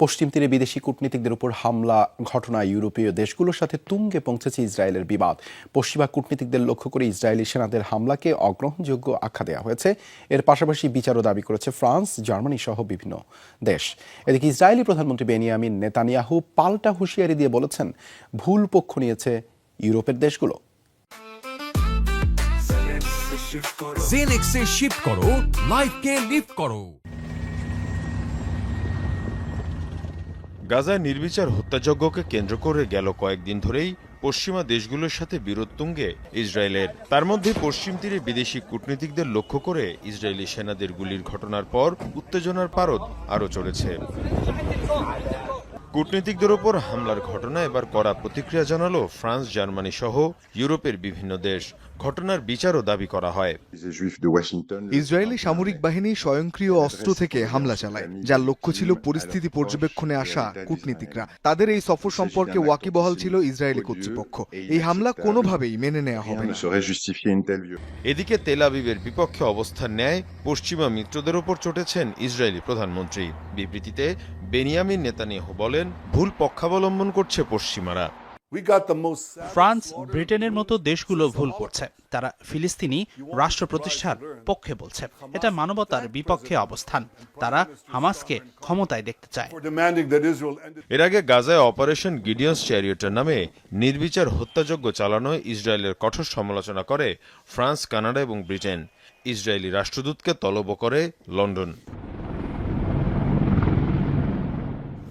পশ্চিম তীরে বিদেশি কূটনীতিকদের উপর হামলা ঘটনায় ইউরোপীয় দেশগুলোর সাথে তুঙ্গে পৌঁছেছে ইসরায়েলের বিবাদ। পশ্চিমা কূটনীতিকদের লক্ষ্য করে ইসরায়েলি সেনাদের হামলাকে অগ্রহণযোগ্য আখ্যা দেওয়া হয়েছে। এর পাশাপাশি বিচারও দাবি করেছে ফ্রান্স, জার্মানি সহ বিভিন্ন দেশ। এদিকে ইসরায়েলি প্রধানমন্ত্রী বেনিয়ামিন নেতানিয়াহু পাল্টা হুঁশিয়ারি দিয়ে বলেছেন, ভুল পক্ষ নিয়েছে ইউরোপের দেশগুলো। জেনেক্সে শিফট করো লাইফকে লিফট করো। গাজায় নির্বিচার হত্যাযজ্ঞকে কেন্দ্র করে গেল কয়েকদিন ধরেই পশ্চিমা দেশগুলোর সাথে বিরোধ তুঙ্গে ইসরায়েলের। তার মধ্যে পশ্চিম তীরে বিদেশি কূটনীতিকদের লক্ষ্য করে ইসরায়েলি সেনাদের গুলির ঘটনার পর উত্তেজনার পারদ আরও চড়েছে কূটনীতিকদের ওপর হামলার ঘটনা এবার কড়া প্রতিক্রিয়া জানালো ফ্রান্স জার্মানি সহ ইউরোপের বিভিন্ন দেশ। ঘটনার বিচারও দাবি করা হয়। ইসরায়েলি সামরিক বাহিনী স্বয়ংক্রিয় অস্ত্র থেকে হামলা চালায় যার লক্ষ্য ছিল পরিস্থিতি পর্যবেক্ষণে আসা কূটনীতিকরা। তাদের এই সফর সম্পর্কে ওয়াকিবহাল ছিল ইসরায়েলি কর্তৃপক্ষ। এই হামলা কোনোভাবেই মেনে নেওয়া হবে না। এদিকে তেল আবিবের বিপক্ষে অবস্থান নেয় পশ্চিমা মিত্রদের ওপর চটেছেন ইসরায়েলি প্রধানমন্ত্রী। বিবৃতিতে বেনিয়ামিন নেতানিয়াহু বলেন ভুল পক্ষাবলম্বন করছে পশ্চিমারা। ফ্রান্স ব্রিটেনের মতো দেশগুলো ভুল করছে। তারা ফিলিস্তিনি রাষ্ট্র প্রতিষ্ঠার পক্ষে বলছে। এটা মানবতার বিপক্ষে অবস্থান। তারা হামাসকে ক্ষমতায় দেখতে চায়। এর আগে গাজায় অপারেশন গিডিয়ন্স চ্যারিয়টের নামে নির্বিচার হত্যাযজ্ঞ চালানোয় ইসরায়েলের কঠোর সমালোচনা করে ফ্রান্স কানাডা এবং ব্রিটেন। ইসরায়েলি রাষ্ট্রদূতকে তলব করে লন্ডন।